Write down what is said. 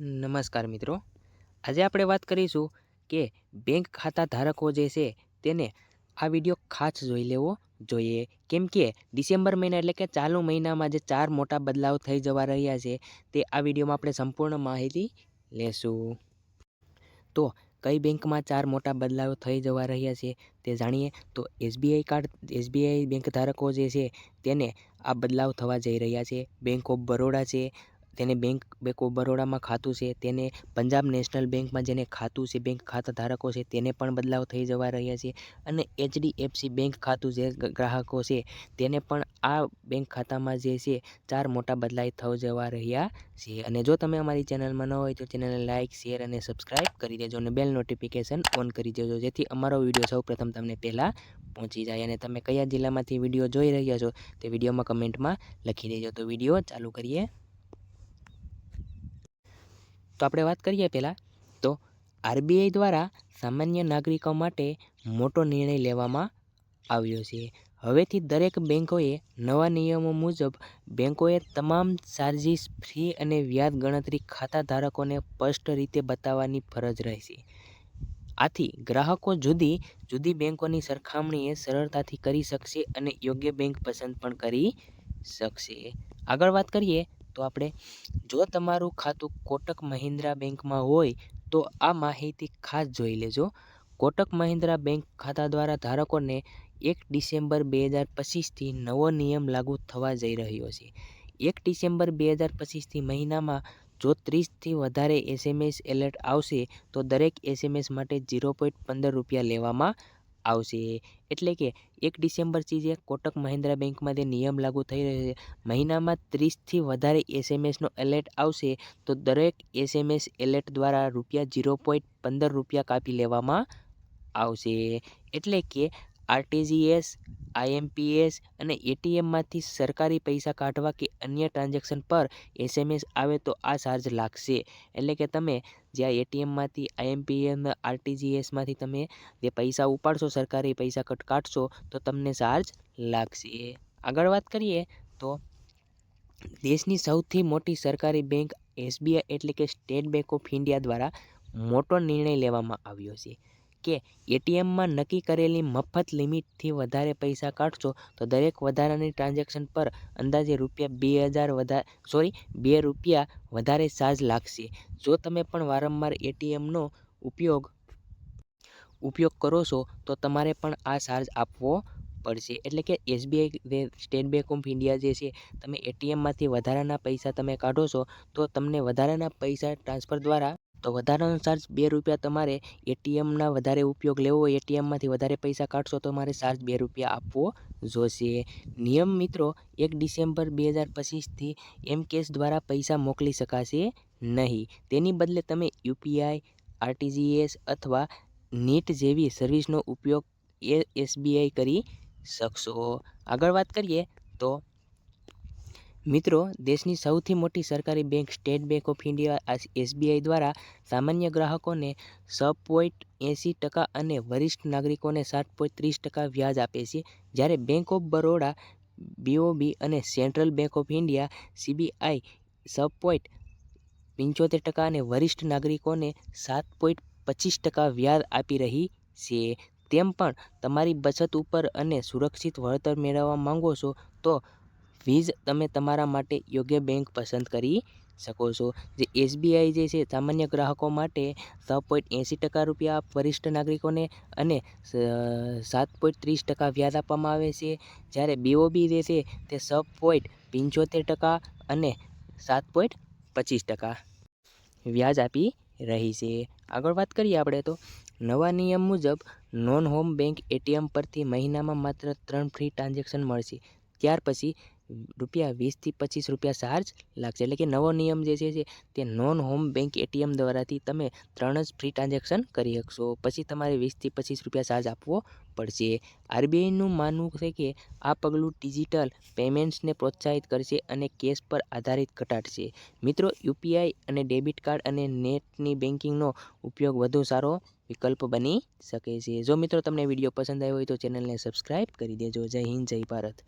નમસ્કાર મિત્રો. આજે આપણે વાત કરીશું કે બેંક ખાતા ધારકો જે છે તેને આ વીડિયો ખાસ જોઈ લેવો જોઈએ. કેમ કે ડિસેમ્બર મહિના એટલે કે ચાલુ મહિનામાં જે ચાર મોટા બદલાવ થઈ જવા રહ્યા છે તે આ વિડીયોમાં આપણે સંપૂર્ણ માહિતી લેશું. તો કઈ બેંકમાં ચાર મોટા બદલાવ થઈ જવા રહ્યા છે તે જાણીએ? તો એસબીઆઈ કાર્ડ એસબીઆઈ બેંક ધારકો જે છે તેને આ બદલાવ થવા જઈ રહ્યા છે. બેંક ઓફ બરોડા છે તેને બેંક બેંક ઓફ બરોડામાં ખાતું છે. તેને પંજાબ નેશનલ બેંકમાં જેને ખાતું છે, બેંક ખાતા ધારકો છે, તેને પણ બદલાવ થઈ જવા રહ્યા છે. અને એચડીએફસી બેંક ખાતું જે ગ્રાહકો છે, તેને પણ આ બેંક ખાતામાં જે છે, ચાર મોટા બદલાવ થઈ જવા રહ્યા છે. અને જો તમે અમારી ચેનલમાં ન હોય તો ચેનલને લાઇક શેર અને સબસ્ક્રાઇબ કરી દેજો અને બેલ નોટિફિકેશન ઓન કરી દેજો, જેથી અમારો વીડિયો સૌપ્રથમ તમને પહેલાં પહોંચી જાય. અને તમે કયા જિલ્લામાંથી વીડિયો જોઈ રહ્યા છો તે વિડીયોમાં કમેન્ટમાં લખી દેજો. તો વીડિયો ચાલુ કરીએ. તો આપણે વાત કરીએ પહેલાં. તો આરબીઆઈ દ્વારા સામાન્ય નાગરિકો માટે મોટો નિર્ણય લેવામાં આવ્યો છે. હવેથી દરેક બેન્કોએ નવા નિયમો મુજબ બેન્કોએ તમામ ચાર્જીસ ફી અને વ્યાજ ગણતરી ખાતા ધારકોને સ્પષ્ટ રીતે બતાવવાની ફરજ રહેશે. આથી ગ્રાહકો જુદી જુદી બેંકોની સરખામણીએ સરળતાથી કરી શકશે અને યોગ્ય બેંક પસંદ પણ કરી શકશે. આગળ વાત કરીએ તો આપણે જો તમારું ખાતું કોટક મહિન્દ્રા બેંકમાં હોય, તો આ માહિતી ખાસ જોઈ લેજો. કોટક મહિન્દ્રા બેંક ખાતા દ્વારા ધારકોને એક ડિસેમ્બર બે હજાર પચીસથી નવો નિયમ લાગુ થવા જઈ રહ્યો છે. એક ડિસેમ્બર બે હજાર પચીસથી મહિનામાં જો ત્રીસથી વધારે એસએમએસ એલર્ટ આવશે, તો દરેક એસએમએસ માટે ઝીરો પોઈન્ટ પંદર રૂપિયા લેવામાં આવશે. એટલે કે એક ડિસેમ્બરથી જે કોટક મહિન્દ્રા બેંકમાં જે નિયમ લાગુ થઈ રહ્યો છે, મહિનામાં ત્રીસથી વધારે એસએમએસનો એલર્ટ આવશે, તો દરેક એસએમએસ એલર્ટ દ્વારા રૂપિયા ઝીરો પોઈન્ટ પંદર રૂપિયા કાપી લેવામાં આવશે. એટલે કે આરટીજીએસ, આઈએમપીએસ અને એટીએમમાંથી સરકારી પૈસા કાઢવા કે અન્ય ટ્રાન્ઝેક્શન પર એસએમએસ આવે તો આ ચાર્જ લાગશે. એટલે કે તમે જ્યાં એટીએમમાંથી આઈએમપીએમ આરટીજીએસમાંથી તમે જે પૈસા ઉપાડશો, સરકારી પૈસા કટ કાઢશો, તો તમને ચાર્જ લાગશે. આગળ વાત કરીએ તો દેશની સૌથી મોટી સરકારી બેંક એસબીઆઈ એટલે કે સ્ટેટ બેંક ઓફ ઇન્ડિયા દ્વારા મોટો નિર્ણય લેવામાં આવ્યો છે. કે એટીએમમાં નક્કી કરેલી મફત લિમિટથી વધારે પૈસા કાઢશો, તો દરેક વધારાની ટ્રાન્ઝેક્શન પર અંદાજે રૂપિયા બે હજાર વધારે સોરી, બે રૂપિયા વધારે ચાર્જ લાગશે. જો તમે પણ વારંવાર એટીએમનો ઉપયોગ ઉપયોગ કરો છો, તો તમારે પણ આ ચાર્જ આપવો પડશે. એટલે કે SBI State Bank of India જે છે, તમે એટીએમમાંથી વધારાના પૈસા તમે કાઢો છો, તો તમને વધારાના પૈસા ટ્રાન્સફર દ્વારા તો વધારાનો ચાર્જ બે રૂપિયા તમારે એટીએમના વધારે ઉપયોગ લેવો એટીએમમાંથી વધારે પૈસા કાઢશો તો તમારે ચાર્જ બે રૂપિયા આપવો જોશે. નિયમ મિત્રો, એક ડિસેમ્બર બે હજાર પચીસથી એમ કેશ દ્વારા પૈસા મોકલી શકાશે નહીં. તેની બદલે તમે યુપીઆઈ આરટીજીએસ અથવા નીટ જેવી સર્વિસનો ઉપયોગ એ એસબીઆઈ કરી શકશો. આગળ વાત કરીએ તો મિત્રો, દેશની સૌથી મોટી સરકારી bank State Bank of India SBI દ્વારા સામાન્ય ગ્રાહકોને છ પોઈન્ટ એંસી ટકા અને વરિષ્ઠ નાગરિકોને સાત પોઈન્ટ ત્રીસ ટકા વ્યાજ આપે છે. જ્યારે બેંક ઓફ બરોડા, બીઓબી અને Central Bank of India, CBI છ પોઈન્ટ પંચોતેર ટકા અને વરિષ્ઠ નાગરિકોને સાત પોઈન્ટ પચીસ ટકા વ્યાજ આપી રહી છે. તેમ પણ તમારી બચત ઉપર અને સુરક્ષિત વળતર મેળવવા માંગો છો તો વીજ તમે તમારા માટે યોગ્ય બેંક પસંદ કરી શકો છો. જે એસબીઆઈ જે છે, સામાન્ય ગ્રાહકો માટે છ પોઈન્ટ એંસી ટકા રૂપિયા વરિષ્ઠ નાગરિકોને અને સાત પોઈન્ટ ત્રીસ ટકા વ્યાજ આપવામાં આવે છે. જ્યારે બીઓબી જે છે, તે છ પોઈન્ટ પંચોતેર ટકા અને સાત પોઈન્ટ પચીસ ટકા વ્યાજ આપી રહી છે. આગળ વાત કરીએ આપણે તો. નવા નિયમ મુજબ નોન હોમ બેંક એટીએમ પરથી મહિનામાં માત્ર ત્રણ ફ્રી ટ્રાન્ઝેક્શન મળશે. ત્યાર પછી રૂપિયા વીસથી પચીસ રૂપિયા ચાર્જ લાગશે. એટલે કે નવો નિયમ જે છે તે નોન હોમ બેંક એટીએમ દ્વારાથી તમે ત્રણ જ ફ્રી ટ્રાન્ઝેક્શન કરી શકશો. પછી તમારે વીસથી પચીસ રૂપિયા ચાર્જ આપવો પડશે. આરબીઆઈનું માનવું છે કે આ પગલું ડિજિટલ પેમેન્ટ્સને પ્રોત્સાહિત કરશે અને કેશ પર આધારિત ઘટાડશે. મિત્રો યુપીઆઈ અને ડેબિટ કાર્ડ અને નેટની બેન્કિંગનો ઉપયોગ વધુ સારો વિકલ્પ બની શકે છે. જો મિત્રો તમને વીડિયો પસંદ આવ્યો હોય તો ચેનલને સબસ્ક્રાઈબ કરી દેજો. જય હિન્દ, જય ભારત.